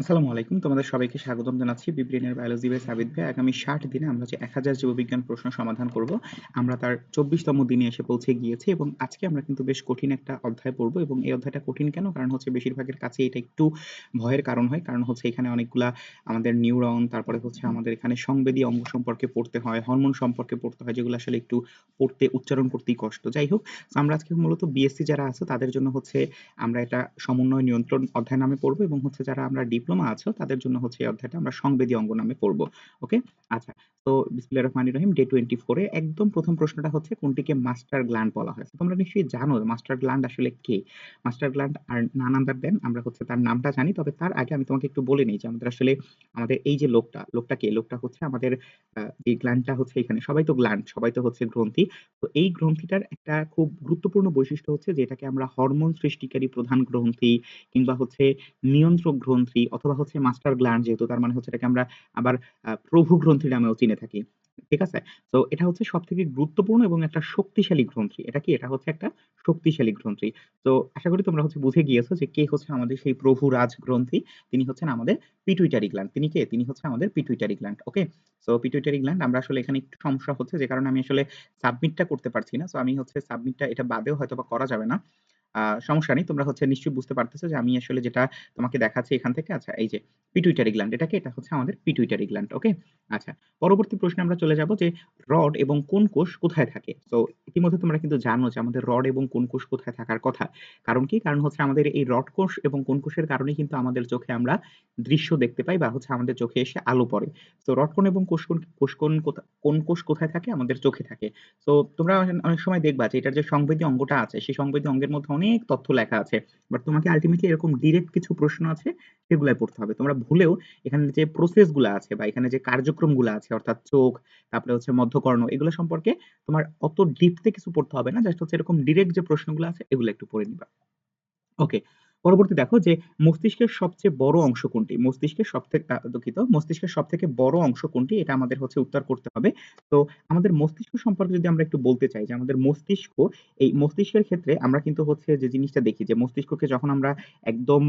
আসসালামু আলাইকুম। তোমাদের সবাইকে স্বাগতম জানাচ্ছি বিব্রেনের বায়োলজি বাই সাবিত ভাই। আগামী ৬০ দিনে আমরা যে ১০০০ জীববিজ্ঞান প্রশ্ন সমাধান করব, আমরা তার ২৪ তম দিনে এসে পৌঁছে গিয়েছি এবং আজকে আমরা কিন্তু বেশ কঠিন একটা অধ্যায় পড়ব এবং এই অধ্যায়টা কঠিন কেন? কারণ হচ্ছে বেশিরভাগের কাছে এটা একটু ভয়ের কারণ হয়। কারণ হচ্ছে এখানে অনেকগুলা আমাদের নিউরন, তারপরে হচ্ছে আমাদের এখানে সংবেদী অঙ্গ সম্পর্কে পড়তে হয়, হরমোন সম্পর্কে পড়তে হয়, যেগুলো আসলে একটু পড়তে উচ্চারণ করতেই কষ্ট। যাই হোক, আমরা আজকে মূলত বিএসসি যারা আছে তাদের জন্য হচ্ছে আমরা এটা সমন্বয় নিয়ন্ত্রণ অধ্যায় নামে পড়ব এবং হচ্ছে যারা আমরা ডিপ্লোমা আছো তাদের জন্য হচ্ছে এই অধ্যায়টা আমরা সংবেদী অঙ্গ নামে পড়ব। ওকে? আচ্ছা। তো বিসমিল্লাহির রহমানির রহিম ডে 24 এ একদম প্রথম প্রশ্নটা হচ্ছে কোনটিকে মাস্টার গ্ল্যান্ড বলা হয়? তোমরা নিশ্চয়ই জানো মাস্টার গ্ল্যান্ড আসলে কে? মাস্টার গ্ল্যান্ড আর নান আদার দেন আমরা হচ্ছে তার নামটা জানি। তবে তার আগে আমি তোমাকে একটু বলে নেই যে আমাদের আসলে আমাদের এই যে লোকটা, লোকটা কে? লোকটা হচ্ছে আমাদের এই গ্ল্যান্ডটা হচ্ছে এখানে সবাই তো গ্ল্যান্ড, সবাই তো হচ্ছে গ্রন্থি। তো এই গ্রন্থিটার একটা খুব গুরুত্বপূর্ণ বৈশিষ্ট্য হচ্ছে যে এটাকে আমরা হরমোন সৃষ্টিকারী প্রধান গ্রন্থি কিংবা হচ্ছে নিয়ন্ত্রক গ্রন্থি অথবা হচ্ছে মাস্টার গ্ল্যান্ড যেহেতু, তার মানে হচ্ছে এটাকে আমরা আবার প্রভু গ্রন্থি নামেও চিনে থাকি। ঠিক আছে? তো এটা হচ্ছে সবথেকে গুরুত্বপূর্ণ এবং একটা শক্তিশালী গ্রন্থি। এটা কি? এটা হচ্ছে একটা শক্তিশালী গ্রন্থি। তো আশা করি তোমরা হচ্ছে বুঝে গিয়েছো যে কে হচ্ছে আমাদের সেই প্রভু রাজ গ্রন্থি। তিনি হচ্ছেন আমাদের পিটুইটারি গ্ল্যান্ড। তিনি কে? তিনি হচ্ছে আমাদের pituitary gland. Okay? So pituitary gland আমরা আসলে এখানে একটু সমস্যা হচ্ছে যে কারণে আমি আসলে সাবমিটটা করতে পারছি না। সো আমি হচ্ছে সাবমিটটা এটা বাদেও হয়তোবা করা যাবে না। সমস্যা নেই। তোমরা হচ্ছে নিশ্চয়ই বুঝতে পারতেছো যে আমি আসলে যেটা তোমাকে দেখাচ্ছি এখান থেকে আচ্ছা এই যে পিটুইটারি গ্ল্যান্ড এটা কি? এটা হচ্ছে আমাদের পিটুইটারি গ্ল্যান্ড। ওকে? আচ্ছা। পরবর্তী প্রশ্নে আমরা চলে যাব যে রড এবং কোন কোষ কোথায় থাকে? সো ইতিমধ্যে তোমরা কিন্তু জানো যে আমাদের রড এবং কোন কোষ কোথায় থাকার কথা। কারণ কি? কারণ হচ্ছে আমাদের এই রড কোষ এবং কোন কোষের কারণে কিন্তু আমাদের চোখে আমরা দৃশ্য দেখতে পাই বা হচ্ছে আমাদের চোখে এসে আলো পড়ে। তো রড কোণ এবং কোষ কোণ, কোষ কোথা, কোন কোষ কোথায় থাকে? আমাদের চোখে থাকে। তো তোমরা অনেক সময় দেখবা যে এটার যে সংবেদী অঙ্গটা আছে, সেই সংবেদী অঙ্গের মধ্যে অনেক তথ্য লেখা আছে। বাট তোমাকে আলটিমেটলি এরকম ডিরেক্ট কিছু প্রশ্ন আছে সেগুলাই পড়তে হবে। তোমরা ভুলেও এখানে যে প্রসেসগুলো আছে বা এখানে যে কার্যক্রমগুলা আছে অর্থাৎ চোখ, তারপরে হচ্ছে মধ্যকর্ণ এগুলো সম্পর্কে তোমার অত ডিপতে কিছু পড়তে হবে না। জাস্ট হচ্ছে এরকম ডিরেক্ট যে প্রশ্নগুলো আছে এগুলো একটু পড়ে নিবা। ওকে। পরবর্তী দেখো যে মস্তিষ্কের সবচেয়ে বড় অংশ কোনটি? মস্তিষ্কের সবথেকে দুঃখিত। মস্তিষ্কের সবথেকে বড় অংশ কোনটি? এটা আমাদের হচ্ছে উত্তর করতে হবে। তো আমাদের মস্তিষ্ক সম্পর্কে যদি আমরা একটু বলতে চাই যে আমাদের মস্তিষ্ক, এই মস্তিষ্কের ক্ষেত্রে আমরা কিন্তু হচ্ছে যে জিনিসটা দেখি যে মস্তিষ্ককে যখন আমরা একদম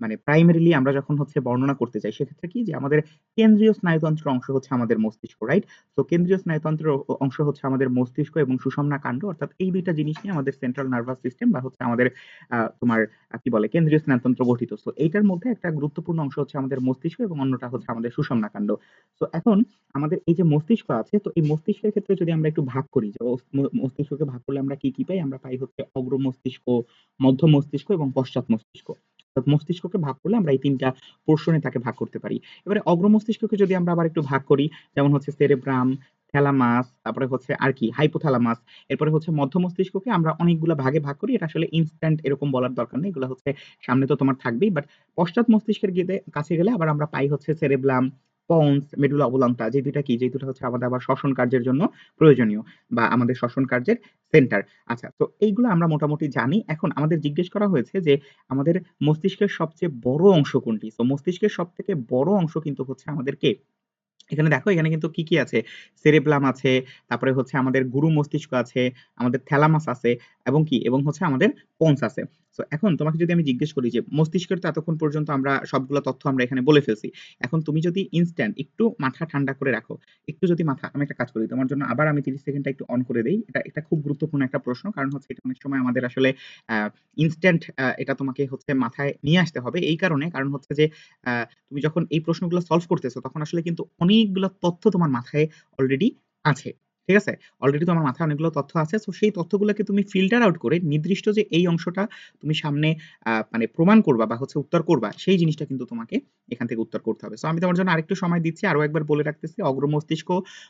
মানে প্রাইমারিলি আমরা যখন হচ্ছে বর্ণনা করতে চাই সেক্ষেত্রে কি যে আমাদের কেন্দ্রীয় স্নায়ুতন্ত্রের অংশ হচ্ছে আমাদের মস্তিষ্ক, রাইট? তো কেন্দ্রীয় স্নায়ুতন্ত্রের অংশ হচ্ছে আমাদের মস্তিষ্ক এবং সুষুম্না কাণ্ড অর্থাৎ এই দুইটা জিনিস নিয়ে আমাদের সেন্ট্রাল নার্ভাস সিস্টেম বা হচ্ছে আমাদের তোমার কি বলে কেন্দ্রীয় স্নায়ুতন্ত্র গঠিত। সো এইটার মধ্যে একটা গুরুত্বপূর্ণ অংশ হচ্ছে আমাদের মস্তিষ্ক এবং অন্যটা হচ্ছে আমাদের সুষুম্না কাণ্ড। সো এখন আমাদের এই যে মস্তিষ্ক আছে তো এই মস্তিষ্কের ক্ষেত্রে যদি আমরা একটু ভাগ করি যে মস্তিষ্ককে ভাগ করলে আমরা কি, কি পাই? আমরা পাই হচ্ছে অগ্র মস্তিষ্ক, মধ্য মস্তিষ্ক এবং পশ্চাৎ মস্তিষ্ক। মস্তিষ্ককে ভাগ করলে আমরা এই ৩ টা পোরশন তাকে ভাগ করতে পারি। এবারে অগ্র মস্তিষ্ককে যদি আমরা আবার একটু ভাগ করি যেমন হচ্ছে সেরেব্রাম, থ্যালামাস, তারপরে হচ্ছে আর কি হাইপোথ্যালামাস, এরপরে হচ্ছে মধ্য মস্তিষ্ককে আমরা অনেকগুলা ভাগে ভাগ করি। এটা আসলে ইনস্ট্যান্ট এরকম বলার দরকার নেই। এগুলা হচ্ছে সামনে তো তোমার থাকবেই। বাট পশ্চাৎ মস্তিষ্কের গেদে কাছে গেলে আবার আমরা পাই হচ্ছে সেরেব্রাম, পন্স, মেডুলা অবলংটা যে ২ টা কি? যে ২ টা হচ্ছে আমাদের আবার শ্বসন কার্যের জন্য প্রয়োজনীয় বা আমাদের শ্বসন কার্যের সেন্টার। আচ্ছা তো এইগুলো আমরা মোটামুটি জানি। এখন আমাদের জিজ্ঞেস করা হয়েছে যে আমাদের মস্তিষ্কের সবচেয়ে বড় অংশ কোনটি? তো মস্তিষ্কের সব থেকে বড় অংশ কিন্তু হচ্ছে আমাদের কে? এখানে দেখো এখানে কিন্তু কি, কি আছে? সেরেব্রাম আছে, তারপরে হচ্ছে আমাদের গুরু মস্তিষ্ক আছে, আমাদের থ্যালামাস আছে এবং কি? এবং হচ্ছে আমাদের পন্স আছে। সো এখন তোমাকে যদি আমি জিজ্ঞেস করি যে মস্তিষ্কের তো এতক্ষণ পর্যন্ত আমরা সবগুলা তথ্য আমরা এখানে বলে ফেলছি। এখন তুমি যদি ইনস্ট্যান্ট একটু মাথা ঠান্ডা করে রাখো। একটু যদি মাথা আমি একটা কাজ করি তোমার জন্য আবার আমি ৩০ সেকেন্ডটা একটু অন করে দিই এটা একটা খুব গুরুত্বপূর্ণ একটা প্রশ্ন। কারণ হচ্ছে এটা অনেক সময় আমাদের আসলে ইনস্ট্যান্ট এটা তোমাকে হচ্ছে মাথায় নিয়ে আসতে হবে। এই কারণে কারণ হচ্ছে যে তুমি যখন এই প্রশ্নগুলো সলভ করতেছো তখন আসলে কিন্তু অনেকগুলা তথ্য তোমার মাথায় অলরেডি আছে। ঠিক আছে? অলরেডি তোমার মাথায় অনেকগুলো তথ্য আছে। সো সেই তথ্যগুলোকে তুমি ফিল্টার আউট করে নির্দিষ্ট যে এই অংশটা তুমি সামনে মানে প্রমাণ করবা বা হচ্ছে উত্তর করবা সেই জিনিসটা কিন্তু তোমাকে এখান থেকে উত্তর করতে হবে। সো আমি তোমার জন্য আরেকটু সময় দিচ্ছি। আরও একবার বলে রাখতেছি অগ্র মস্তিষ্ক,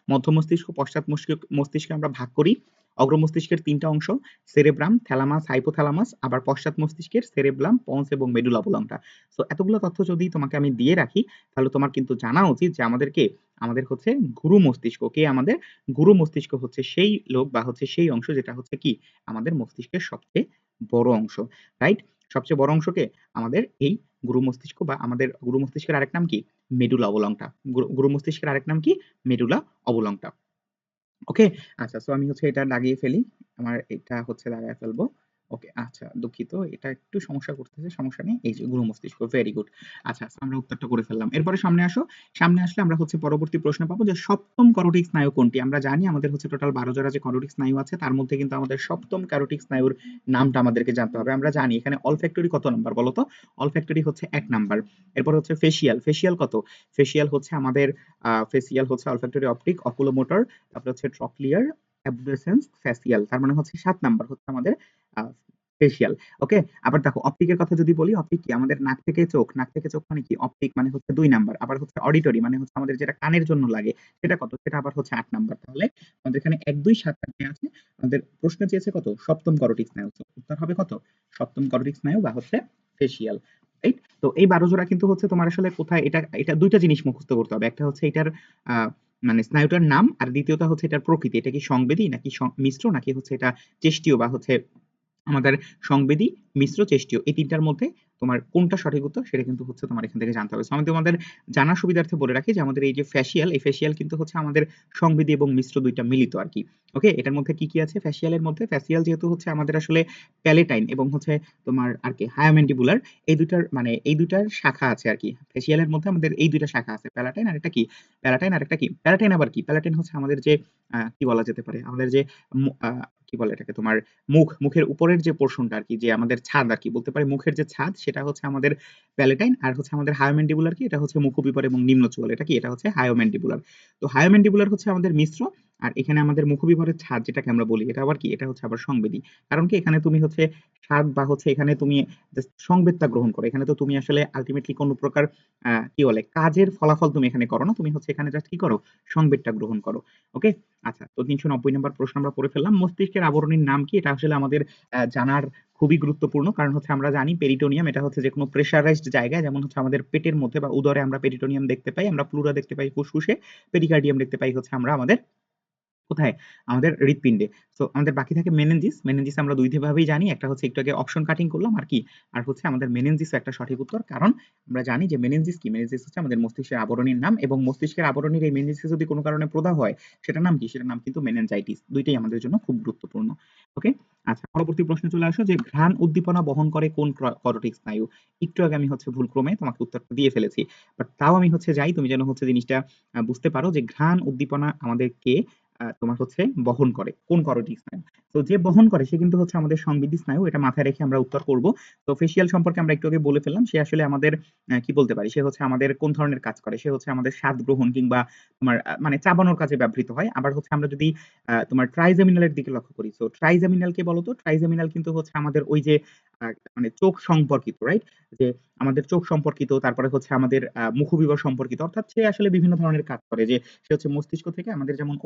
মধ্য মস্তিষ্ক, পশ্চাৎ মস্তিষ্ক মস্তিষ্কে আমরা ভাগ করি। অগ্র মস্তিষ্কের ৩ অংশ সেরেব্রাম, থ্যালামাস, হাইপোথ্যালামাস আবার পশ্চাৎ মস্তিষ্কের সেরেব্রাম, পন্স এবং মেডুলা অবলংটা। সো এতগুলো তথ্য যদি তোমাকে আমি দিয়ে রাখি তাহলে তোমার কিন্তু জানা উচিত যে আমাদেরকে আমাদের হচ্ছে গুরু মস্তিষ্ক। কে আমাদের? গুরু মস্তিষ্ক হচ্ছে সেই লোক বা হচ্ছে সেই অংশ যেটা হচ্ছে কি? আমাদের মস্তিষ্কের সবচেয়ে বড় অংশ। রাইট? সবচেয়ে বড় অংশকে আমাদের এই গুরু মস্তিষ্ক বা আমাদের গুরু মস্তিষ্কের আরেক নাম কি? মেডুলা অবলংটা। গুরু মস্তিষ্কের আরেক নাম কি? মেডুলা অবলংটা। ওকে? আচ্ছা সো আমি হচ্ছে এটা লাগিয়ে ফেলি। আমার এটা হচ্ছে লাগায় ফেলব। ওকে আচ্ছা দুঃখিত। এটা একটু সমস্যা করতেছে সমস্যা নেই। এই যে গুরু মস্তিষ্ক ভেরি গুড আচ্ছা আচ্ছা, আমরা উত্তরটা করে ফেললাম। এরপরে সামনে আসো। সামনে আসলে আমরা হচ্ছে পরবর্তী প্রশ্ন পাবো যে সপ্তম করোটিক স্নায়ু কোনটি? আমরা জানি আমাদের হচ্ছে টোটাল বারো জোড়া যে করোটিক স্নায়ু আছে তার মধ্যে কিন্তু আমাদের সপ্তম ক্যারোটিক স্নায়ুর নামটা আমাদেরকে জানতে হবে। আমরা জানি এখানে অলফ্যাক্টরি কত নাম্বার বলো তো? অলফ্যাক্টরি হচ্ছে এক নাম্বার এরপর হচ্ছে ফেসিয়াল ফেসিয়াল কত? ফেসিয়াল হচ্ছে আমাদের ফেসিয়াল হচ্ছে অলফ্যাক্টরি অপটিক অকুলোমোটর তারপরে হচ্ছে ট্রকলিয়ার অ্যাবডেসেন্স ফেসিয়াল তার মানে হচ্ছে সাত নাম্বার হচ্ছে আমাদের ফেসিয়াল ওকে আবার দেখো অপটিকের কথা যদি বলি অপটিক কি? আমাদের নাক থেকে চোখ, নাক থেকে চোখ মানে কি? অপটিক মানে হচ্ছে দুই নাম্বার আবার হচ্ছে অডিটরি মানে হচ্ছে আমাদের যেটা কানের জন্য লাগে, সেটা কত? সেটা আবার হচ্ছে আট নাম্বার তাহলে আমাদের এখানে এক, দুই, সাত, আট আছে। আমাদের প্রশ্ন চেয়েছে কত? সপ্তম করোটিক স্নায়ু উত্তর হবে কত? সপ্তম করোটিক স্নায়ু বা হচ্ছে ফেসিয়াল রাইট তো এই বারো জোড়া কিন্তু হচ্ছে তোমার আসলে কোথায়, এটা এটা দুইটা জিনিস মুখস্থ করতে হবে। একটা হচ্ছে এটার মানে স্নায়ুটার নাম, আর দ্বিতীয়টা হচ্ছে এটার প্রকৃতি। এটা কি সংবেদী নাকি মিশ্র, নাকি হচ্ছে এটা চেষ্টীয় বা হচ্ছে আমাদের সংবেদী মিশ্র চেষ্টীয় এই তিনটার মধ্যে তোমার কোনটা সঠিক উত্তর সেটা কিন্তু হচ্ছে তোমার এখান থেকে জানতে হবে। আমি তোমাদের জানার সুবিধার্থে বলে রাখি যে আমাদের এই যে ফ্যাশিয়াল এই ফ্যাশিয়াল কিন্তু হচ্ছে আমাদের সংবেদী এবং মিশ্র দুইটা মিলিত আর কি। ওকে এটার মধ্যে কি কি আছে? ফ্যাশিয়ালের মধ্যে ফ্যাশিয়াল যেহেতু হচ্ছে আমাদের আসলে প্যালেটাইন এবং হচ্ছে তোমার আর কি হায়ামেন্ডিবুলার এই দুইটার মানে এই দুইটার শাখা আছে আর কি। ফ্যাশিয়ালের মধ্যে আমাদের এই দুইটা শাখা আছে। প্যালাটাইন আর একটা কি? প্যালাটাইন আর একটা কি? প্যালাটাইন আবার কি? প্যালাটাইন হচ্ছে আমাদের যে কি বলা যেতে পারে? আমাদের যে বলে এটাকে? তোমার মুখ, মুখের উপরের যে পোর্শনটা আর কি, যে আমাদের ছাদ আর কি, বলতে পারি মুখের যে ছাদ, সেটা হচ্ছে আমাদের প্যালেটাইন আর হচ্ছে আমাদের হায়োমেন্ডিবুলার কি? এটা হচ্ছে মুখবিপর এবং নিম্ন চুয়াল এটা কি? এটা হচ্ছে হায়োমেন্ডিবুলার তো হায়োমেন্ডিবুলার হচ্ছে আমাদের মিশ্র আর এখানে আমাদের মুখবিভরের ছাদ যেটাকে আমরা বলি, এটা আবার কি? এটা হচ্ছে আবার সংবেদী। কারণ কি? এখানে তুমি হচ্ছে স্বাদ বা হচ্ছে এখানে তুমি সংবেদটা গ্রহণ করো। এখানে তো তুমি আসলে আলটিমেটলি কোনো প্রকার কি বলে, কাজের ফলাফল তুমি এখানে করো না। তুমি হচ্ছে এখানে জাস্ট কি করো? সংবেদটা গ্রহণ করো। ওকে আচ্ছা তো তিনশো নব্বই নম্বর প্রশ্ন আমরা পড়ে ফেললাম। মস্তিষ্কের আবরণীর নাম কি? এটা আসলে আমাদের জানার খুবই গুরুত্বপূর্ণ। কারণ হচ্ছে আমরা জানি পেরিটোনিয়াম এটা হচ্ছে যে কোনো প্রেশারাইজড জায়গায়, যেমন হচ্ছে আমাদের পেটের মধ্যে বা উদরে আমরা পেরিটোনিয়াম দেখতে পাই, আমরা প্লুরা দেখতে পাই ফুসফুসে পেরিকার্ডিয়াম দেখতে পাই হচ্ছে আমরা আমাদের কোথায়? আমাদের হৃৎপিণ্ডে। তো আমাদের বাকি থাকে মেনেনজিস মেনেনজিস আমরা জানি। একটা হচ্ছে একটু আগে অপশন কাটিং করলাম, আর কি? আর হচ্ছে আমাদের মেনেনজিস একটা সঠিক উত্তর। কারণ আমরা জানি যে মেনেনজিস কি? মেনেনজিস হচ্ছে আমাদের মস্তিষ্কের আবরণীর নাম এবং মস্তিষ্কের আবরণীর এই যদি কোনো কারণে প্রদাহ হয় নাম কি? নাম কিন্তু মেনেনজাইটিস দুইটাই আমাদের জন্য খুব গুরুত্বপূর্ণ। ওকে আচ্ছা পরবর্তী প্রশ্নে চলে আসো যে ঘ্রাণ উদ্দীপনা বহন করে কোন স্নায়ু? একটু আগে আমি হচ্ছে ভুল ক্রমে তোমাকে উত্তরটা দিয়ে ফেলেছি। বাট তাও আমি হচ্ছে যাই, তুমি যেন হচ্ছে জিনিসটা বুঝতে পারো যে ঘ্রাণ উদ্দীপনা আমাদেরকে তোমার হচ্ছে বহন করে। কোন করোটি স্নায়ু? তো যে বহন করে, সে কিন্তু হচ্ছে আমাদের সংবিধি স্নায়ু, এটা মাথায় রেখে আমরা উত্তর করব। তো ফেসিয়াল সম্পর্কে আমরা একটু আগে বলে ফেললাম, সে আসলে আমাদের কি বলতে পারি? সে হচ্ছে আমাদের কোন ধরনের কাজ করে? সে হচ্ছে আমাদের স্বাদ গ্রহণ কিংবা তোমার মানে চাবানোর কাজে ব্যবহৃত হয়। আবার হচ্ছে আমরা যদি তোমার ট্রাইজেমিনালের দিকে লক্ষ্য করি, তো ট্রাইজেমিনাল কে বলতো ট্রাইজেমিনাল কিন্তু হচ্ছে আমাদের ওই যে মানে চোখ সম্পর্কিত রাইট যে আমাদের চোখ সম্পর্কিত, তারপরে হচ্ছে আমাদের মুখবিবর সম্পর্কিত। অর্থাৎ সে আসলে বিভিন্ন ধরনের কাজ করে। যে সে হচ্ছে মস্তিষ্ক থেকে আমাদের যেমন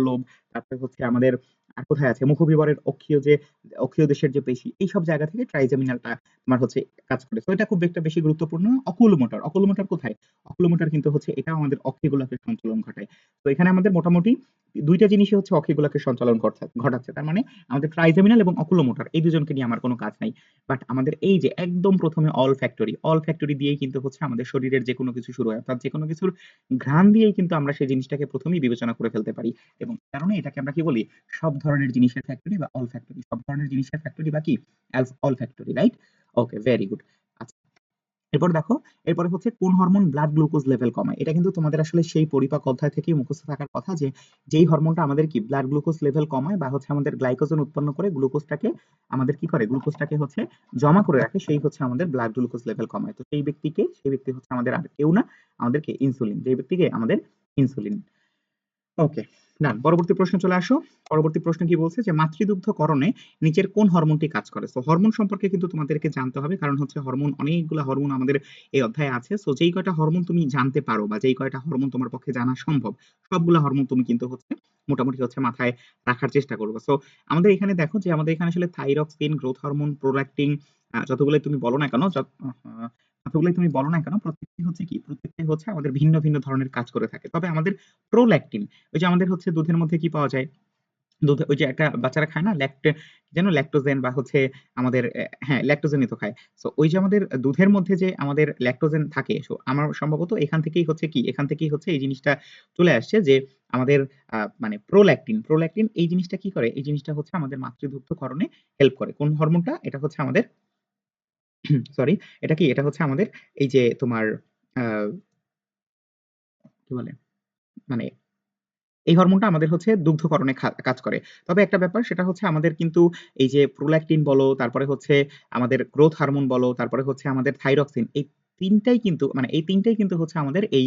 অক্ষিপল্লব তারপরে হচ্ছে আমাদের আর কোথায় আছে? মুখবিবরের অক্ষীয় যে, অক্ষীয় দেশের যে পেশি, এই সব জায়গা থেকে ট্রাইজেমিনালটা তোমার হচ্ছে কাজ করে। তো এটা খুব একটা বেশি গুরুত্বপূর্ণ অকুলোমোটর অকুলোমোটর কোথায়? অকুলোমোটর কিন্তু হচ্ছে এটাও আমাদের অক্ষিগুলোকে সঞ্চালন ঘটায়। তো এখানে আমাদের মোটামুটি দুইটা জিনিসই হচ্ছে অক্ষিগুলোকে সঞ্চালন ঘটাচ্ছে। তার মানে আমাদের ট্রাইজেমিনাল এবং অকুলোমোটর এই দুজনকে নিয়ে আমার কোনো কাজ নাই। বাট আমাদের এই যে একদম প্রথমে অল ফ্যাক্টরি অল ফ্যাক্টরি দিয়েই কিন্তু হচ্ছে আমাদের শরীরের যে কোনো কিছু শুরু হয়। অর্থাৎ যে কোনো কিছুর ঘ্রাণ দিয়েই কিন্তু আমরা সেই জিনিসটাকে প্রথমেই বিবেচনা করে ফেলতে পারি। এবং কারণে এটাকে আমরা কি বলি? সব ধরনের জিনিসের ফ্যাক্টরি বা অল ফ্যাক্টরি সব ধরনের জিনিসের ফ্যাক্টরি বা কি? All factory right okay very good এরপর দেখো, এরপরে হচ্ছে কোন হরমোন ব্লাড গ্লুকোজ লেভেল কমায়? এটা কিন্তু তোমাদের আসলে সেই পরিপাক অধ্যায় থেকেই মুখস্থ থাকার কথা যে, যেই হরমোনটা আমাদের কি ব্লাড গ্লুকোজ লেভেল কমায় বা হচ্ছে আমাদের গ্লাইকোজেন উৎপন্ন করে গ্লুকোজটাকে আমাদের কি করে? গ্লুকোজটাকে হচ্ছে জমা করে রাখে, সেই হচ্ছে আমাদের ব্লাড গ্লুকোজ লেভেল কমায়। তো সেই ব্যক্তিকে, সেই ব্যক্তি হচ্ছে আমাদের আর কেউ না, আমাদেরকে ইনসুলিন যেই ব্যক্তিকে আমাদের ইনসুলিন ওকে না পরবর্তী প্রশ্ন চলে আসো। পরবর্তী প্রশ্ন কি বলছে যে, মাতৃদুগ্ধকরণে নিচের কোন হরমোনটি কাজ করে? তো হরমোন সম্পর্কে কিন্তু তোমাদেরকে জানতে হবে, কারণ হচ্ছে হরমোন, অনেকগুলো হরমোন আমাদের এই অধ্যায়ে আছে। সো যেই কয়টা হরমোন তুমি জানতে পারো বা যেই কয়টা হরমোন তোমার পক্ষে জানা সম্ভব, সবগুলো হরমোন তুমি কিন্তু হচ্ছে মোটামুটি হচ্ছে মাথায় রাখার চেষ্টা করব। সো আমাদের এখানে দেখো যে, আমাদের এখানে আসলে থাইরক্সিন গ্রোথ হরমোন প্রোল্যাক্টিন যতগুলো তুমি বলো না কেন কতগুলোই তুমি বলো না কেন প্রত্যেকটি হচ্ছে কি প্রত্যেকটি হচ্ছে আমাদের ভিন্ন ভিন্ন ধরনের কাজ করে থাকে তবে আমাদের প্রোল্যাকটিন ওই যে আমাদের হচ্ছে দুধের মধ্যে কি পাওয়া যায় দুধ ওই যে একটা বাচ্চারা খায় না ল্যাকটে যেন ল্যাকটোজেন বা হচ্ছে আমাদের হ্যাঁ, ল্যাকটোজেনই তো খায়। সো ওই যে আমাদের দুধের মধ্যে যে আমাদের ল্যাকটোজেন থাকে সো আমার সম্ভবত এখান থেকেই হচ্ছে কি এখান থেকেই হচ্ছে এই জিনিসটা চলে আসছে যে আমাদের মানে প্রোল্যাকটিন, প্রোল্যাকটিন এই জিনিসটা কি করে? এই জিনিসটা হচ্ছে আমাদের মাতৃদুগ্ধকরণে হেল্প করে। কোন হরমোনটা? এটা হচ্ছে আমাদের সরি এটা কি? এটা হচ্ছে আমাদের এই যে তোমার কি বলে? মানে এই হরমোনটা আমাদের হচ্ছে দুগ্ধকরণে কাজ করে। তবে একটা ব্যাপার সেটা হচ্ছে আমাদের কিন্তু এই যে প্রোল্যাকটিন বলো, তারপরে হচ্ছে আমাদের গ্রোথ হরমোন বলো, তারপরে হচ্ছে আমাদের থাইরক্সিন এই তিনটাই কিন্তু মানে এই তিনটাই কিন্তু হচ্ছে আমাদের এই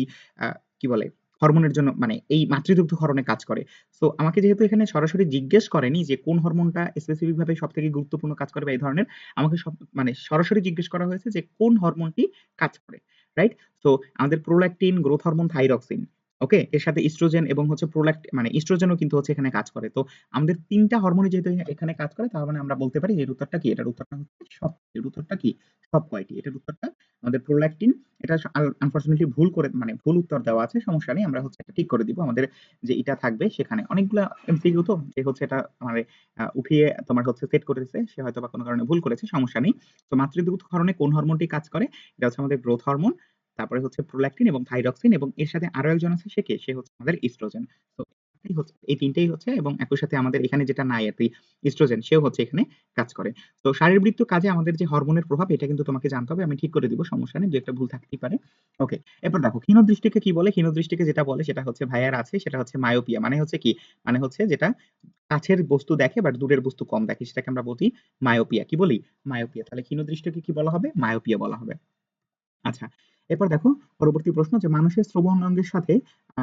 কি বলে? হরমোনের জন্য মানে এই মাতৃদুগ্ধ মাতৃদুগ্ধকরণে কাজ করে। সো আমাকে যেহেতু এখানে সরাসরি জিজ্ঞেস করেনি যে কোন হরমোনটা স্পেসিফিক ভাবে সবথেকে গুরুত্বপূর্ণ কাজ করে বা এই ধরনের, আমাকে সব মানে সরাসরি জিজ্ঞেস করা হয়েছে যে কোন হরমোনটি কাজ করে। রাইট? সো আমাদের prolactin, growth hormone, thyroxine. Okay? এর সাথে ইস্ট্রোজেন এবং হচ্ছে প্রোল্যাক্ট মানে ইস্ট্রোজেনও কিন্তু হচ্ছে এখানে কাজ করে। তো আমাদের ৩ টা হরমোনই যেহেতু এখানে কাজ করে, তার মানে আমরা বলতে পারি এর উত্তরটা কি? এটার উত্তরটা হচ্ছে সব। এর উত্তরটা কি? সব কয়টি? এটার উত্তরটা আমাদের প্রোল্যাকটিন এটা আনফরচুনেটলি ভুল করে মানে ভুল উত্তর দেওয়া আছে। সমস্যা নেই। আমরা হচ্ছে এটা ঠিক করে দিব। আমাদের যে এটা থাকবে সেখানে অনেকগুলা এমসিকিউ তো, যে হচ্ছে এটা মানে উঠিয়ে তোমার হচ্ছে সেট করেছে। সে হয়তো বা কোন কারণে ভুল করেছে। সমস্যা নেই। তো মাতৃদুগ্ধকরণে কোন হরমোনটি কাজ করে? এটা হচ্ছে আমাদের গ্রোথ হরমোন। তারপরে হচ্ছে প্রোল্যাকটিন এবং থাইরক্সিন এবং এর সাথে আরও একজন আছে, সে কে? সে হচ্ছে আমাদের ইস্ট্রোজেন। তো এই ৩ হচ্ছে এবং একই সাথে আমাদের এখানে যেটা নাই আরকি ইস্ট্রোজেন সেও হচ্ছে এখানে কাজ করে। তো শারীরবৃত্তীয় কাজে আমাদের যে হরমোনের প্রভাব, এটা কিন্তু তোমাকে জানতে হবে। আমি ঠিক করে দিব। সমস্যা নেই। ২ ১ টা ভুল থাকতেই পারে। ওকে। এরপর দেখো, ক্ষীণদৃষ্টিকে কি বলে? ক্ষীণদৃষ্টিকে যেটা বলে, সেটা হচ্ছে ভাইয়ার আছে, সেটা হচ্ছে মায়োপিয়া। মানে হচ্ছে কি? মানে হচ্ছে যেটা কাছের বস্তু দেখে বাট দূরের বস্তু কম দেখে, সেটাকে আমরা বলি মায়োপিয়া। কি বলি? মায়োপিয়া। তাহলে ক্ষীণদৃষ্টিকে কি বলা হবে? মায়োপিয়া বলা হবে। আচ্ছা। এরপর দেখো, পরবর্তী প্রশ্ন যে মানুষের শ্রবণ অঙ্গের সাথে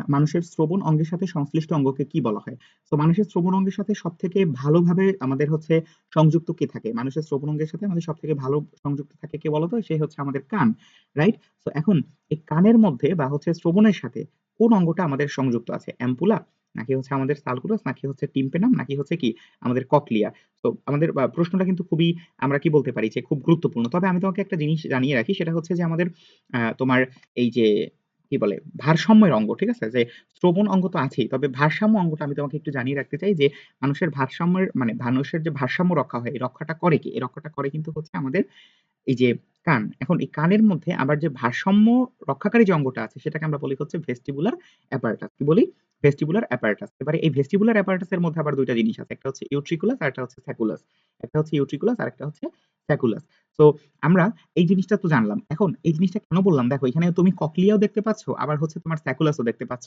মানুষের শ্রবণ অঙ্গের সাথে সংশ্লিষ্ট অঙ্গকে কি বলা হয়? তো মানুষের শ্রবণ অঙ্গের সাথে সব থেকে ভালোভাবে আমাদের হচ্ছে সংযুক্ত কি থাকে? মানুষের শ্রবণ অঙ্গের সাথে আমাদের সব থেকে ভালো সংযুক্ত থাকে কে বলতো? সে হচ্ছে আমাদের কান। রাইট? তো এখন এই কানের মধ্যে বা হচ্ছে শ্রবণের সাথে কোন অঙ্গটা আমাদের সংযুক্ত আছে? অ্যাম্পুলা নাকি হচ্ছে আমাদের সালকুলাস নাকি হচ্ছে টিম্প্যানাম নাকি হচ্ছে কি আমাদের ককলিয়া? তো আমাদের প্রশ্নটা কিন্তু খুবই আমরা কি বলতে পারি যে খুব গুরুত্বপূর্ণ। তবে আমি তোমাকে একটা জিনিস জানিয়ে রাখি সেটা হচ্ছে যে আমাদের তোমার এই যে কি বলে ভারসাম্যের অঙ্গ, ঠিক আছে? যে শ্রবণ অঙ্গ তো আছেই। তবে ভারসাম্য অঙ্গটা আমি তোমাকে একটু জানিয়ে রাখতে চাই যে মানুষের ভারসাম্যের মানে মানুষের যে ভারসাম্য রক্ষা হয় এই রক্ষাটা করে কি এই রক্ষাটা করে কিন্তু হচ্ছে আমাদের এই যে কান। এখন এই কানের মধ্যে আবার যে ভারসাম্য রক্ষাকারী যে অঙ্গটা আছে সেটাকে আমরা বলি হচ্ছে ভেস্টিবুলার অ্যাপারেটাস। কি বলি? Vestibular apparatus. এবারে এই ভেস্টিবুলার অ্যাপারেটাস এর মধ্যে আবার ২ টা জিনিস আছে। একটা হচ্ছে ইউট্রিকুলাস আরেকটা হচ্ছে স্যাকুলাস। একটা হচ্ছে ইউট্রিকুলাস আরেকটা হচ্ছে স্যাকুলাস। সো আমরা এই জিনিসটা তো জানলাম। এখন এই জিনিসটা কেন বললাম? দেখো এখানে তুমি ককলিয়াও দেখতে পাচ্ছ, আবার হচ্ছে তোমার স্যাকুলাসও দেখতে পাচ্ছ।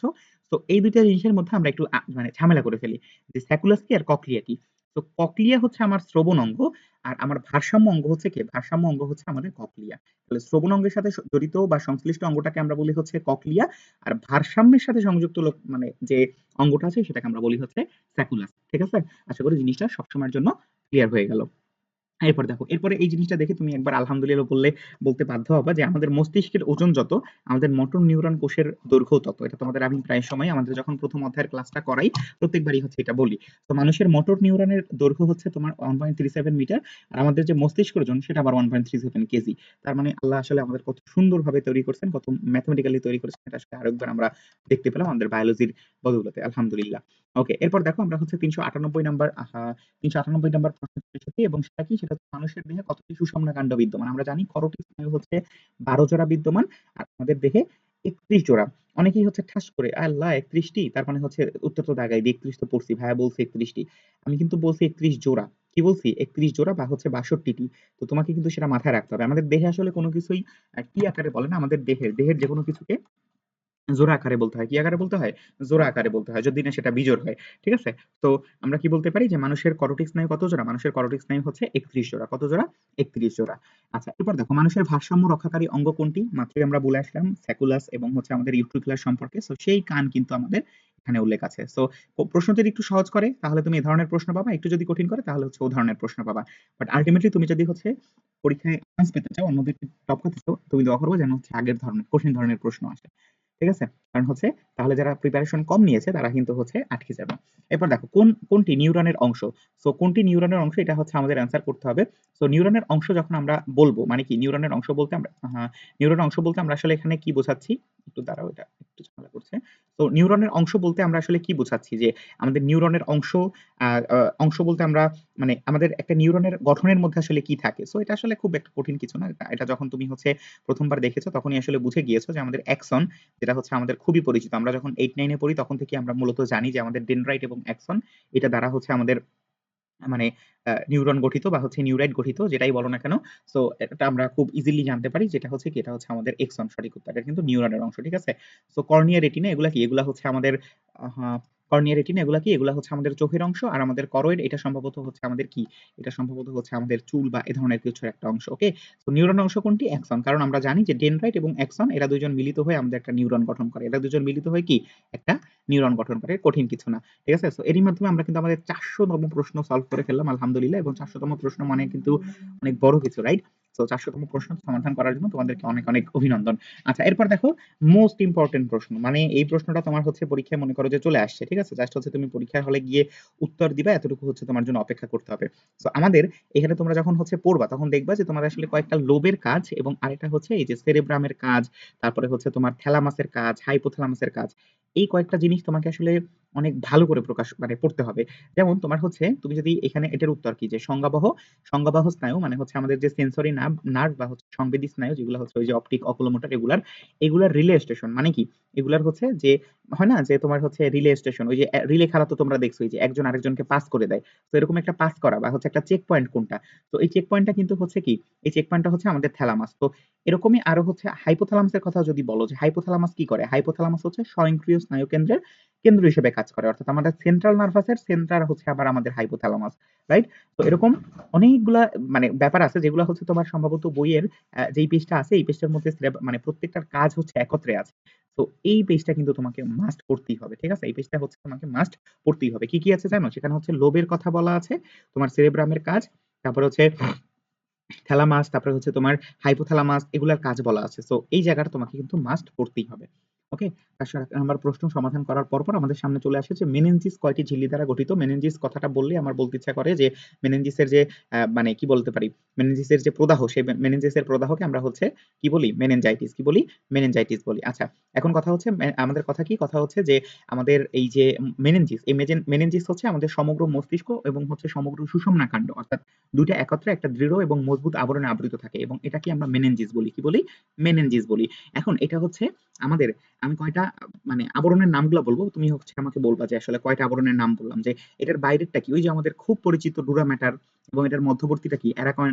তো এই দুইটা জিনিসের মধ্যে আমরা একটু মানে ঝামেলা করে ফেলি। যে স্যাকুলাস কি আর ককলিয়া কি? তো ককলিয়া হচ্ছে আমার শ্রবণ অঙ্গ, আর আমার ভারসাম্য অঙ্গ হচ্ছে কে? ভারসাম্য অঙ্গ হচ্ছে আমাদের ককলিয়া। তাহলে শ্রবণ অঙ্গের সাথে জড়িত বা সংশ্লিষ্ট অঙ্গটাকে আমরা বলি হচ্ছে ককলিয়া। আর ভারসাম্যের সাথে সংযুক্ত লোক মানে যে অঙ্গটা আছে সেটাকে আমরা বলি হচ্ছে স্যাকুলাস। ঠিক আছে? আশা করি জিনিসটা সবসময়ের জন্য ক্লিয়ার হয়ে গেল। এরপর দেখো, এরপরে এই জিনিসটা দেখে তুমি একবার আলহামদুলিল্লাহ বললে বলতে বাধ্য হবা যে আমাদের মস্তিষ্কের ওজন যত, আমাদের মোটর নিউরন কোষের দৈর্ঘ্যও তত। এটা তোমাদের আমি প্রায় সময় আমাদের যখন ১ম অধ্যায়ের ক্লাসটা করাই প্রত্যেকবারই হচ্ছে এটা বলি। তো মানুষের মোটর নিউরনের দৈর্ঘ্য হচ্ছে তোমার 1.37 মিটার আর আমাদের যে মস্তিষ্কের ওজন সেটা আবার 1.37 কেজি। তার মানে আল্লাহ আসলে আমাদের কত সুন্দরভাবে তৈরি করছেন, কত ম্যাথমেটিক্যালি তৈরি করেছেন এটা আসলে আরেকবার আমরা দেখতে পেলাম আমাদের বায়োলজির বদৌলতে আলহামদুলিল্লাহ। ওকে, এরপর দেখো আমরা হচ্ছে ৩৯৮ নাম্বার আহা ৩৯৮ নাম্বার প্রশ্নে এবং সেটা কি? সেটা হচ্ছে মানুষের দেহে কতটি সুষুম্না কাণ্ড বিদ্যমান? আমরা জানি করোটিড স্নায়ু হচ্ছে ১২ জোড়া বিদ্যমান আর আমাদের দেহে ৩১ জোড়া। অনেকেই হচ্ছে ঠাস করে আল্লাহ ৩১ টি তার মানে হচ্ছে উত্তর তো দাগাই দিই ৩১ তো পড়ছি ভাইয়া বলছে ৩১ টি। আমি কিন্তু বলছি ৩১ জোড়া। কি বলছি? ৩১ জোড়া বা হচ্ছে ৬২ টি। তো তোমাকে কিন্তু সেটা মাথায় রাখতে হবে। আমাদের দেহে আসলে কোনো কিছুই কি আকারে বলে না আমাদের দেহের, দেহের যেকোনো কিছুকে জোড়া আকারে বলতে হয়। কি আকারে বলতে হয়? জোড়া আকারে বলতে হয়। যদি না সেটা বিজোড় হয়। ঠিক আছে? তো আমরা কি বলতে পারি যে মানুষের করোটিড স্নায়ু কত জোড়া? মানুষের করোটিড স্নায়ু হচ্ছে ৩১ জোড়া। কত জোড়া? ৩১ জোড়া। আচ্ছা এরপর দেখো মানুষের ভারসাম্য রক্ষাকারী অঙ্গ কোনটি? মাত্রই আমরা বলে আসলাম স্যাকুলাস এবং হচ্ছে আমাদের ইউট্রিকুলাস সম্পর্কে। সো সেই কান কিন্তু আমাদের এখানে উল্লেখ আছে। সো যদি একটু সহজ করে তাহলে তুমি এ ধরনের প্রশ্ন পাবা। একটু যদি কঠিন করে তাহলে হচ্ছে ও ধরনের প্রশ্ন পাবা। বাট আল্টিমেটলি তুমি যদি হচ্ছে পরীক্ষায় চান্স পেতে চাও, অন্যদেরকে টপকাতে চাও, তুমি দোয়া করবা যেন হচ্ছে আগের ধরনের কঠিন ধরনের প্রশ্ন আসে। ঠিক আছে? কারণ হচ্ছে তাহলে যারা প্রিপারেশন কম নিয়েছে, তারা কিন্তু হচ্ছে আটকে যাবে। এরপর দেখো, কোন, কোনটি নিউরনের অংশ? সো কোনটি নিউরনের অংশ এটা হচ্ছে আমাদের অ্যান্সার করতে হবে। সো নিউরনের অংশ যখন আমরা বলব মানে কি নিউরনের অংশ বলতে আমরা নিউরনের অংশ বলতে আমরা আসলে এখানে কি বোঝাচ্ছি? একটু দাঁড়াও, এটা একটু ঝামেলা করছে। তো নিউরনের অংশ বলতে আমরা আসলে কি বোঝাচ্ছি? যে আমাদের নিউরনের অংশ অংশ বলতে আমরা মানে আমাদের একটা নিউরনের গঠনের মধ্যে আসলে কি থাকে? সো এটা আসলে খুব একটা কঠিন কিছু না। এটা যখন তুমি হচ্ছে প্রথমবার দেখেছ, তখনই আসলে বুঝে গিয়েছো যে আমাদের অ্যাক্সন যেটা হচ্ছে আমাদের খুবই পরিচিত। আমরা যখন এইট নাইনে পড়ি তখন থেকে আমরা মূলত জানি যে আমাদের ডেনরাইট এবং অ্যাক্সন এটা দ্বারা হচ্ছে আমাদের মানে নিউরন গঠিত বা হচ্ছে নিউরাইট গঠিত যেটাই বলো না কেন। সো এটা আমরা খুব ইজিলি জানতে পারি যেটা হচ্ছে কি এটা হচ্ছে আমাদের এক্সন সঠিক উত্তর। এটা কিন্তু নিউরনের অংশ, ঠিক আছে? সো কর্নিয়া, রেটিনা এগুলা কি? এগুলা হচ্ছে আমাদের কর্নিয়া, রেটিনা এগুলা কি? এগুলা হচ্ছে আমাদের চোখের অংশ আর আমাদের করয়েড এটা সম্ভবত হচ্ছে আমাদের কি? এটা সম্ভবত হচ্ছে আমাদের চুল বা এ ধরনের কিছুর একটা অংশ। ওকে? সো নিউরনের অংশ কোনটি? অ্যাক্সন। কারণ আমরা জানি যে ডেনড্রাইট এবং অ্যাক্সন এরা দুজন মিলিত হয়ে আমাদের একটা নিউরন গঠন করে। এরা দুজন মিলিত হয়ে কি? একটা নিউরন গঠন করে। কঠিন কিছু না। ঠিক আছে? সো এরই মাধ্যমে আমরা কিন্তু আমাদের ৪০০ তম প্রশ্ন সলভ করে ফেললাম আলহামদুলিল্লাহ এবং ৪০০ তম প্রশ্ন মানে কিন্তু অনেক বড় কিছু, রাইট? সো ৪০০ তম প্রশ্ন সমাধান করার জন্য তোমাদেরকে অনেক, অনেক অভিনন্দন। আচ্ছা এরপর দেখো মোস্ট ইম্পোর্টেন্ট প্রশ্ন। মানে এই প্রশ্নটা তোমার হচ্ছে পরীক্ষায় মনে করো যে চলে আসছে। ঠিক আছে? জাস্ট হচ্ছে তুমি পরীক্ষার হলে গিয়ে উত্তর দিবা এতটুকু হচ্ছে তোমার জন্য অপেক্ষা করতে হবে। তো আমাদের এখানে তোমরা যখন হচ্ছে পড়বা তখন দেখবা যে তোমার আসলে কয়েকটা লোবের কাজ এবং আরেকটা হচ্ছে এই যে সেরেব্রামের কাজ, তারপরে হচ্ছে তোমার থ্যালামাসের কাজ, হাইপোথ্যালামাসের কাজ। এই কয়েকটা জিনিস তোমাকে আসলে অনেক ভালো করে প্রকাশ মানে পড়তে হবে। যেমন তোমার হচ্ছে তুমি যদি এখানে এটার উত্তর কি যে সংজ্ঞাবহ, সংজ্ঞাবহ স্নায়ু মানে হচ্ছে আমাদের যে সেন্সরি নার্ভ নার্ভ বা হচ্ছে সংবেদী স্নায়ু যেগুলো হচ্ছে ওই যে অপটিক, অকুলোমোটর এগুলার, এগুলার রিলে স্টেশন মানে কি? এগুলার হচ্ছে যে হয় না যে তোমার হচ্ছে রিলে স্টেশন ওই যে রিলে খেলা তো তোমরা দেখছোই যে একজন আরেকজনকে পাস করে দেয়। তো এরকম একটা পাস করা বা হচ্ছে একটা চেক পয়েন্ট কোনটা? তো এই চেক পয়েন্টটা কিন্তু হচ্ছে কি? এই চেক পয়েন্টটা হচ্ছে আমাদের থ্যালামাস। তো এরকমই আরও হচ্ছে হাইপোথ্যালামাসের কথা যদি বলো যে হাইপোথ্যালামাস কি করে? হাইপোথ্যালামাস হচ্ছে স্বয়ংক্রিয় স্নায়ুকেন্দ্রের কেন্দ্র হিসেবে কাজ করে। অর্থাৎ আমাদের সেন্ট্রাল নার্ভাসের সেন্টার হচ্ছে আবার আমাদের হাইপোথ্যালামাস, রাইট? তো এরকম অনেকগুলা মানে ব্যাপার আছে যেগুলা হচ্ছে তোমার সম্ভবত বইয়ের যেই পেজটা আছে এই পেজটার মধ্যে মানে প্রত্যেকটার কাজ হচ্ছে একত্রে আছে। তো এই পেজটা কিন্তু তোমাকে মাস্ট পড়তেই হবে। ঠিক আছে? এই পেজটা হচ্ছে তোমাকে মাস্ট পড়তেই হবে। কি, কি আছে জানো? সেখানে হচ্ছে লোবের কথা বলা আছে, তোমার সেরেব্রামের কাজ, তারপরে হচ্ছে থ্যালামাস, তারপরে হচ্ছে তোমার হাইপোথ্যালামাস এগুলার কাজ বলা আছে। সো এই জায়গাটা তোমাকে কিন্তু মাস্ট পড়তেই হবে। ওকে? তার নাম্বার প্রশ্ন সমাধান করার পরপর আমাদের সামনে চলে আসে যে মেনেনজিস কয়টি ঝিল্লি দ্বারা গঠিত? মেনেনজিস কথাটা বললেই আমার বলতে ইচ্ছা করে যে মেনেনজিসের যে মানে কি বলতে পারি? মেনেনজিসের যে প্রদাহ, সেই মেনেনজিসের প্রদাহকে আমরা হচ্ছে কি বলি? মেনেনজাইটিস। কি বলি? মেনেনজাইটিস বলি। আচ্ছা এখন কথা হচ্ছে আমাদের কথা কি? কথা হচ্ছে যে আমাদের এই যে মেনেনজিস এই মেজেন মেনেনজিস হচ্ছে আমাদের সমগ্র মস্তিষ্ক এবং হচ্ছে সমগ্র সুষুম্না কাণ্ড অর্থাৎ দুইটা একত্রে একটা দৃঢ় এবং মজবুত আবরণে আবৃত থাকে এবং এটাকে আমরা মেনেনজিস বলি। কি বলি? মেনেনজিস বলি। এখন এটা হচ্ছে আমাদের আমি কয়টা মানে আবরণের নামগুলা বলব। তুমি হচ্ছে আমাকে বলবা যে আসলে কয়টা আবরণের নাম বললাম। যে এটার বাইরেরটা কি? ওই যে আমাদের খুব পরিচিত ডুরা ম্যাটার এবং এটার মধ্যবর্তীটা কি? অ্যারাকন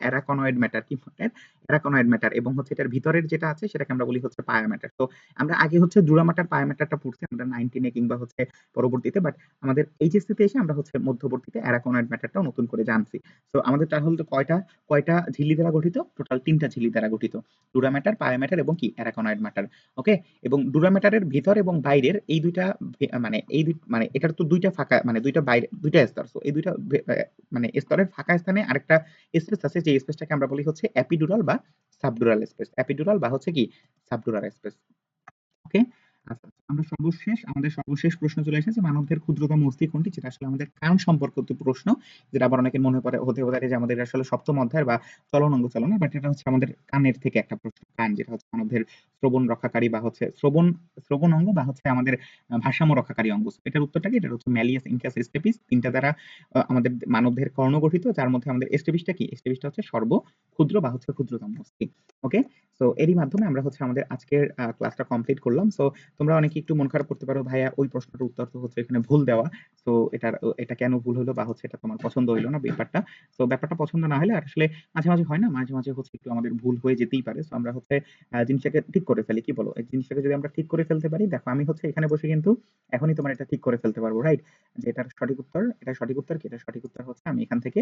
অ্যারাকনয়েড ম্যাটার কি? অ্যারাকনয়েড ম্যাটার এবং হচ্ছে এটার ভিতরের যেটা আছে সেটাকে আমরা বলি হচ্ছে পায়া ম্যাটার। তো আমরা আগে হচ্ছে ডুরা ম্যাটার, পায়া ম্যাটারটা পড়ছি আমরা 19 এ কিংবা হচ্ছে পরবর্তীতে বাট আমাদের এইচএসসি তে এসে আমরা হচ্ছে মধ্যবর্তীতে অ্যারাকনয়েড ম্যাটারটাও নতুন করে জানছি। তো আমাদের তাহলে কয়টা কয়টা ঝিল্লি দ্বারা গঠিত? টোটাল তিনটা ঝিল্লি দ্বারা গঠিত। ডুরা ম্যাটার, পায়া ম্যাটার এবং কি? Arachnoid matter. ওকে? এবং ডুরা ম্যাটারের ভিতর এবং বাইরের এই দুইটা মানে এই মানে এটার তো দুইটা ফাঁকা মানে দুইটা বাইরে, দুইটা স্তর। সো এই ২ টা ভে অ্যা মানে স্তরের ফাঁকা স্থানে আরেকটা স্পেস আছে, যে স্পেসটাকে আমরা বলি হচ্ছে এপিডুরাল বা সাবডুরাল স্পেস। এপিডুরাল বা হচ্ছে কি? Subdural space. ওকে? আচ্ছা, আমরা সর্বশেষ আমাদের সর্বশেষ প্রশ্ন চলে এসেছে মানবদেহের ক্ষুদ্রতম অস্থি কোনটি? যেটা আসলে আমাদের কান সম্পর্কিত প্রশ্ন। যেটা আবার অনেকের মনে পড়ে হতে পারে যে আমাদের আসলে সপ্তম অধ্যায়ের বা চলন অঙ্গ চলনের বাট এটা হচ্ছে আমাদের কানের থেকে একটা প্রশ্ন। কান যেটা হচ্ছে মানবদেহের শ্রবণ রক্ষাকারী বা হচ্ছে শ্রবণ শ্রবণ অঙ্গ বা হচ্ছে আমাদের ভারসাম্য রক্ষাকারী অঙ্গ। এটার উত্তরটা কি? এটা হচ্ছে ম্যালিয়াস ইনকাস স্টেপিস ৩ টা দ্বারা আমাদের মানবদেহের কর্ণ গঠিত যার মধ্যে আমাদের স্টেপিসটা কি? স্টেপিসটা হচ্ছে সর্ব ক্ষুদ্র বা হচ্ছে ক্ষুদ্রতম অস্থি। ওকে? সো এরই মাধ্যমে আমরা হচ্ছে আমাদের আজকের ক্লাসটা কমপ্লিট করলাম। সো তোমরা অনেকে একটু মন খারাপ করতে পারো ভাইয়া ওই প্রশ্নটার উত্তর তো হচ্ছে এখানে ভুল দেওয়া। তো এটার এটা কেন ভুল হলো বা হচ্ছে এটা তোমার পছন্দ হইল না ব্যাপারটা। তো ব্যাপারটা পছন্দ না হলে আসলে মাঝে, মাঝে হয় না? মাঝে, মাঝে হচ্ছে একটু আমাদের ভুল হয়ে যেতেই পারে। তো আমরা হচ্ছে জিনিসটাকে ঠিক করে ফেলি। কি বলো? জিনিসটাকে যদি আমরা ঠিক করে ফেলতে পারি, দেখো আমি হচ্ছে এখানে বসে কিন্তু এখনই তোমার এটা ঠিক করে ফেলতে পারব, রাইট? যে এটার সঠিক উত্তর, এটা সঠিক উত্তর কি? এটার সঠিক উত্তর হচ্ছে আমি এখান থেকে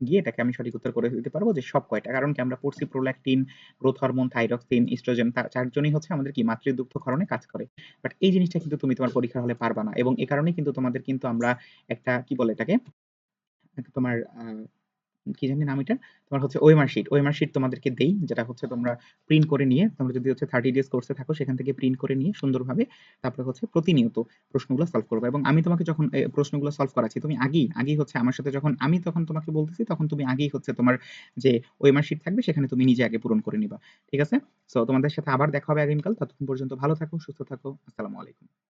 গিয়ে এটাকে আমি সঠিক উত্তর করে দিতে পারব যে সব কয়টা। কারণ কি আমরা পড়ছি prolactin, growth hormone, thyroxine, oestrogen চারজনই হচ্ছে আমাদের কি মাতৃদুগ্ধ ক্ষরণে কাজ করে। বাট এই জিনিসটা কিন্তু তুমি তোমার পরীক্ষার হলে পারবা না। এবং এ কারণে কিন্তু তোমাদের কিন্তু আমরা একটা, কি বলে এটাকে? তোমার কি জানি নাম এটার? তোমার হচ্ছে ওএমআর শিট। ওএমআর শিট তোমাদেরকে দেই যেটা হচ্ছে তোমরা প্রিন্ট করে নিয়ে তোমরা যদি হচ্ছে 30 ডেজ কোর্সে থাকো সেখান থেকে প্রিন্ট করে নিয়ে সুন্দরভাবে তারপরে হচ্ছে প্রতিনিয়ত প্রশ্নগুলো সলভ করবা এবং আমি তোমাকে যখন প্রশ্নগুলো সলভ করাচ্ছি তুমি আগেই, আগেই হচ্ছে আমার সাথে যখন আমি তখন তোমাকে বলতেছি তখন তুমি আগেই হচ্ছে তোমার যে ওএমআর শিট থাকবে সেখানে তুমি নিজে আগে পূরণ করে নিবা। ঠিক আছে? সো তোমাদের সাথে আবার দেখা হবে আগামীকাল। ততক্ষণ পর্যন্ত ভালো থাকো, সুস্থ থাকো। আসসালামু আলাইকুম।